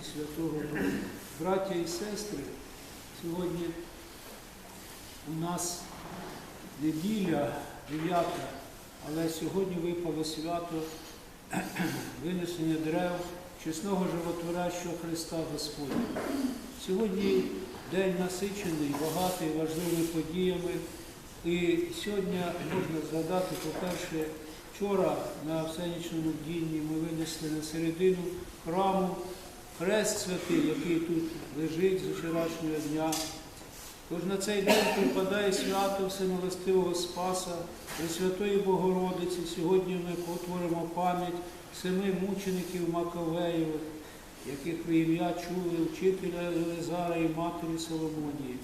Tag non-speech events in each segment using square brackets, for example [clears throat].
і Святого Духа. Браття і сестри, сьогодні у нас неділя 9, але сьогодні випало свято [clears throat] винесення дерев чесного животворящого Христа Господня. Сьогодні день насичений, багатий, важливими подіями. І сьогодні можна згадати, по-перше, вчора на всенічному дінні ми винесли на середину храму хрест святий, який тут лежить з вчорашнього дня. Тож на цей день припадає свято Всемилостивого Спаса, Пресвятої Богородиці. Сьогодні ми потворимо пам'ять семи мучеників Маковеєвих, яких ви ім'я чули, вчителя Елизара і матері Соломонії.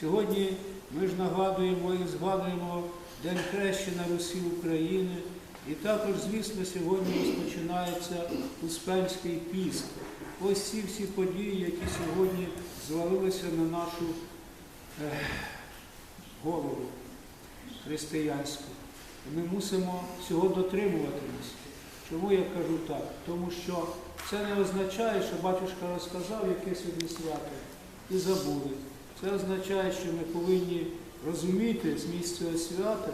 Сьогодні ми ж нагадуємо і згадуємо День хрещення Русі України. І також, звісно, сьогодні розпочинається Успенський піст. Ось ці всі події, які сьогодні звалилися на нашу е, голову християнську. Ми мусимо цього дотримуватися. Чому я кажу так? Тому що це не означає, що батюшка розказав яке сьогодні свято і забули. Це означає, що ми повинні розуміти зміст цього свята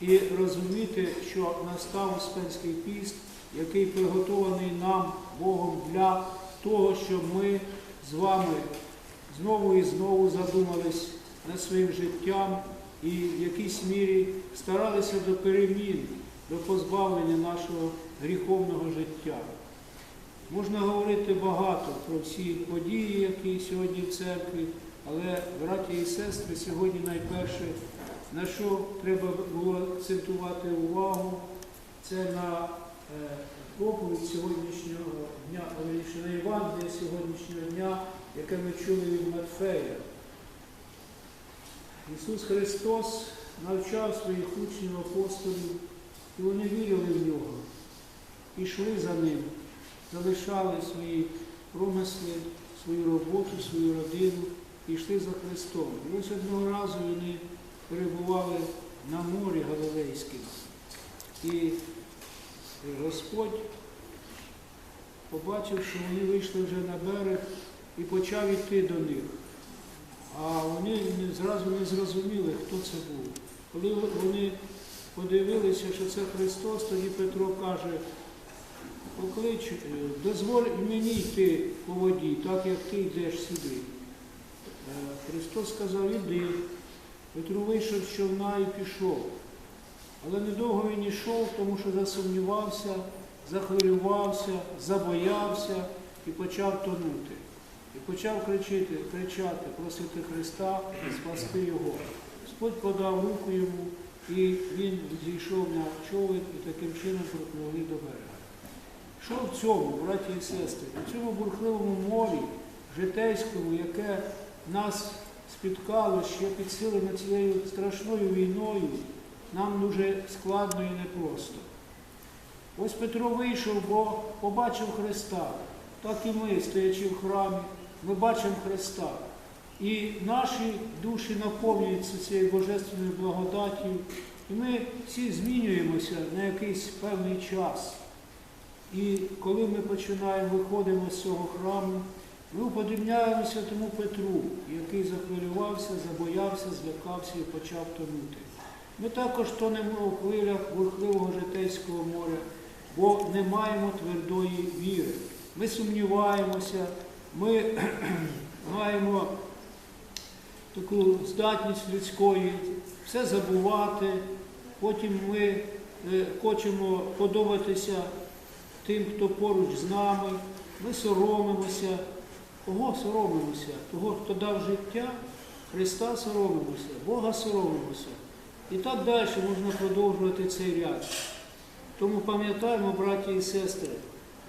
і розуміти, що настав Успенський піст, який приготований нам Богом для того, щоб ми з вами знову і знову задумались над своїм життям і в якійсь мірі старалися до перемін, до позбавлення нашого гріховного життя. Можна говорити багато про всі події, які сьогодні в церкві, але, браті і сестри, сьогодні найперше, на що треба було акцентувати увагу, це на е, проповідь сьогоднішнього дня, на Євангелія сьогоднішнього дня, яке ми чули від Матфея. Ісус Христос навчав своїх учнів апостолів, і вони вірили в нього, пішли за ним, залишали свої промисли, свою роботу, свою родину і йшли за Христом. І ось одного разу вони перебували на морі Галилейському. І Господь побачив, що вони вийшли вже на берег і почав йти до них. А вони зразу не зрозуміли, хто це був. Коли вони подивилися, що це Христос, тоді Петро каже, поклич, е, дозволь мені йти по воді, так як ти йдеш сюди. Е, Христос сказав, іди. Петро вийшов з човна і пішов. Але недовго він йшов, тому що засумнівався, захвилювався, забоявся і почав тонути. І почав кричати, кричати, просити Христа спасти його. Господь подав руку йому, і він зійшов на човен і таким чином пропливли до берега. Що в цьому, браті і сестри, у цьому бурхливому морі, житейському, яке нас спіткало ще підсилено цією страшною війною, нам дуже складно і непросто. Ось Петро вийшов, бо побачив Христа. Так і ми, стоячи в храмі, ми бачимо Христа. І наші душі наповнюються цією божественною благодаттю, і ми всі змінюємося на якийсь певний час. І коли ми починаємо виходимо з цього храму, ми уподібняємося тому Петру, який захвилювався, забоявся, злякався і почав тонути. Ми також тонемо у хвилях бурхливого житейського моря, бо не маємо твердої віри. Ми сумніваємося, ми [clears throat] маємо таку здатність людської все забувати, потім ми е, хочемо подобатися тим, хто поруч з нами, ми соромимося. Кого соромимося? Того, хто дав життя, Христа соромимося, Бога соромимося. І так далі можна продовжувати цей ряд. Тому пам'ятаємо, браті і сестри,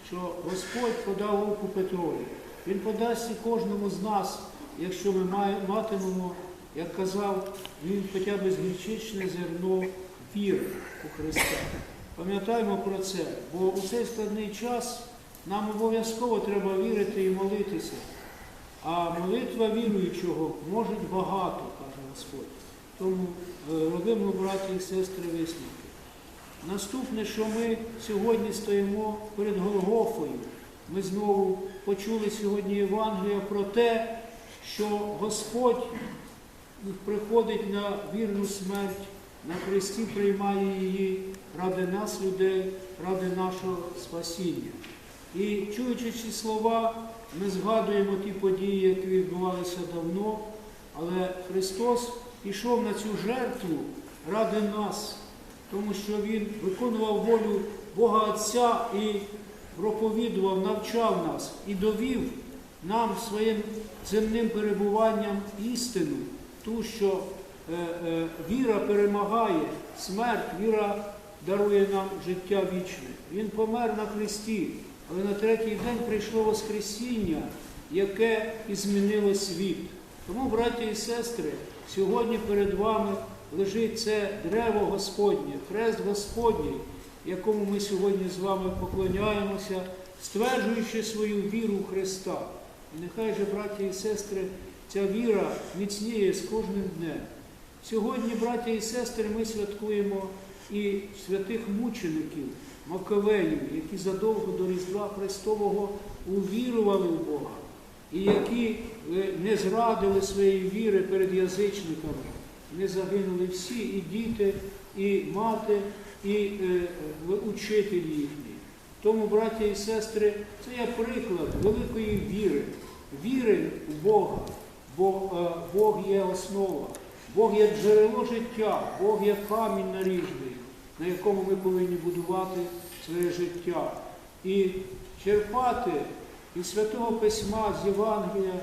що Господь подав руку Петрові. Він подасть і кожному з нас, якщо ми матимемо, як казав, він хоча б згірчичне зерно віри у Христа. Пам'ятаємо про це, бо у цей складний час нам обов'язково треба вірити і молитися. А молитва віруючого може багато, каже Господь. Тому е, робимо, браті і сестри, висновки. Наступне, що ми сьогодні стоїмо перед Голгофою, ми знову почули сьогодні Євангелія про те, що Господь приходить на вірну смерть, на хресті приймає її ради нас, людей, ради нашого спасіння. І чуючи ці слова, ми згадуємо ті події, які відбувалися давно, але Христос пішов на цю жертву ради нас, тому що Він виконував волю Бога Отця і проповідував, навчав нас і довів нам своїм земним перебуванням істину, ту, що е, е, віра перемагає смерть, віра дарує нам життя вічне. Він помер на хресті, але на третій день прийшло Воскресіння, яке і змінило світ. Тому, браті і сестри, сьогодні перед вами лежить це древо Господнє, хрест Господній, якому ми сьогодні з вами поклоняємося, стверджуючи свою віру в Христа. І нехай же, браті і сестри, ця віра міцніє з кожним днем. Сьогодні, браті і сестри, ми святкуємо і святих мучеників, Маковеїв, які задовго до Різдва Христового увірували в Бога, і які е, не зрадили своєї віри перед язичниками. Не загинули всі, і діти, і мати, і е, е, учитель їхній. Тому, браті і сестри, це є приклад великої віри, віри в Бога, бо е, Бог є основа, Бог є джерело життя, Бог є камінь наріжний, на якому ми повинні будувати своє життя. І черпати із Святого Письма, з Євангелія,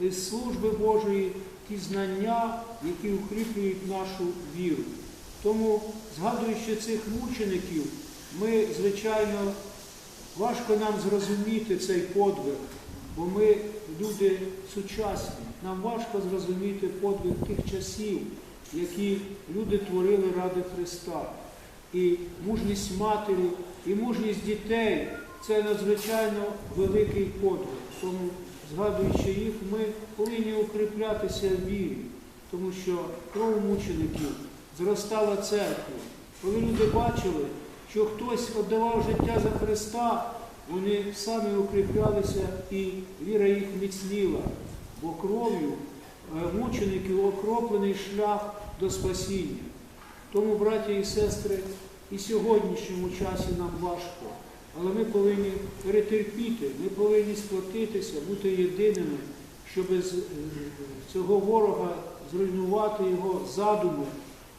із служби Божої ті знання, які укріплюють нашу віру. Тому, згадуючи цих мучеників, ми, звичайно, важко нам зрозуміти цей подвиг, бо ми люди сучасні. Нам важко зрозуміти подвиг тих часів, які люди творили ради Христа. І мужність матері, і мужність дітей це надзвичайно великий подвиг. Тому, згадуючи їх, ми повинні укріплятися в вірі, тому що кров мучеників зростала церква. Коли люди бачили, що хтось віддавав життя за Христа, вони самі укріплялися і віра їх міцніла, бо кров'ю е, мучеників окроплений шлях до спасіння. Тому, браті і сестри, і сьогоднішньому часі нам важко, але ми повинні перетерпіти, ми повинні сплотитися, бути єдиними, щоб з е, цього ворога зруйнувати його задуми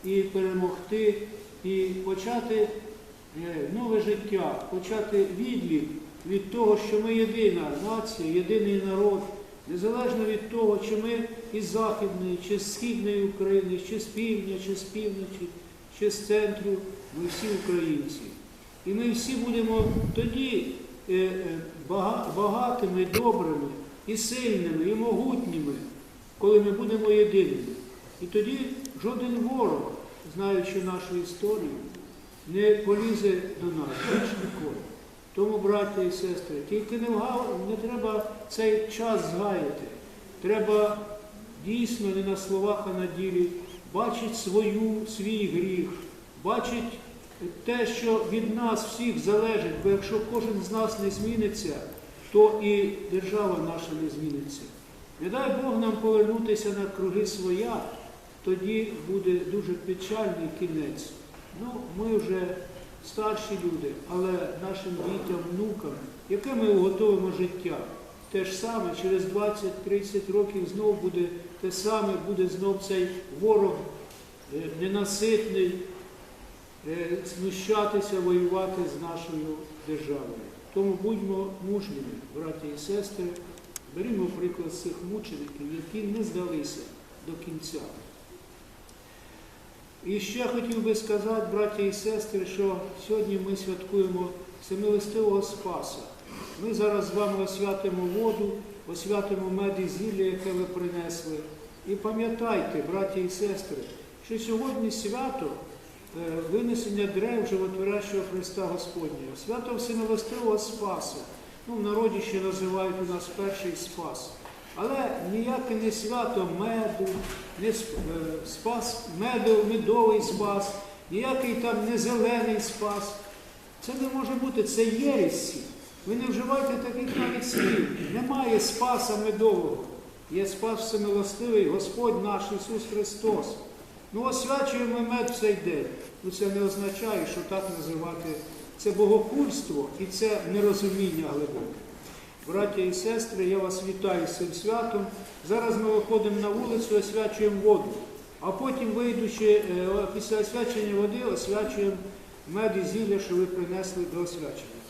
і перемогти, і почати е, нове життя, почати відлік від того, що ми єдина нація, єдиний народ, незалежно від того, чи ми із Західної, чи з Східної України, чи з півдня, чи з півночі, чи з центру, ми всі українці. І ми всі будемо тоді е, е, бага- багатими, добрими, і сильними, і могутніми, коли ми будемо єдиними. І тоді жоден ворог, знаючи нашу історію, не полізе до нас більш ніколи. Тому, браті і сестри, тільки не, не треба цей час згаяти. Треба дійсно не на словах, а на ділі бачить свою, свій гріх, бачить те, що від нас всіх залежить, бо якщо кожен з нас не зміниться, то і держава наша не зміниться. Не дай Бог нам повернутися на круги своя, тоді буде дуже печальний кінець. Ну, ми вже старші люди, але нашим дітям, внукам, яке ми готуємо життя, те ж саме, через 20-30 років знов буде те саме, буде знов цей ворог е, ненаситний, знущатися, воювати з нашою державою. Тому будьмо мужніми, браті і сестри, берімо приклад цих мучеників, які не здалися до кінця. І ще хотів би сказати, браті і сестри, що сьогодні ми святкуємо семилистивого Спаса. Ми зараз з вами освятимо воду, освятимо мед і зілля, яке ви принесли. І пам'ятайте, браті і сестри, що сьогодні свято е, винесення дерев животворящого Христа Господнього, свято всемилостивого Спасу. Ну, в народі ще називають у нас перший спас. Але ніяке не свято меду, не е, спас, меду, медовий спас, ніякий там не зелений спас. Це не може бути, це єресі. Ви не вживайте таких навіть слів. Немає спаса медового. Є спас всемилостивий Господь наш Ісус Христос. Ну, освячуємо мед в цей день. Ну це не означає, що так називати це богохульство і це нерозуміння глибоке. Браття і сестри, я вас вітаю з цим святом. Зараз ми виходимо на вулицю, освячуємо воду, а потім, вийдучи е, після освячення води, освячуємо мед і зілля, що ви принесли до освячення.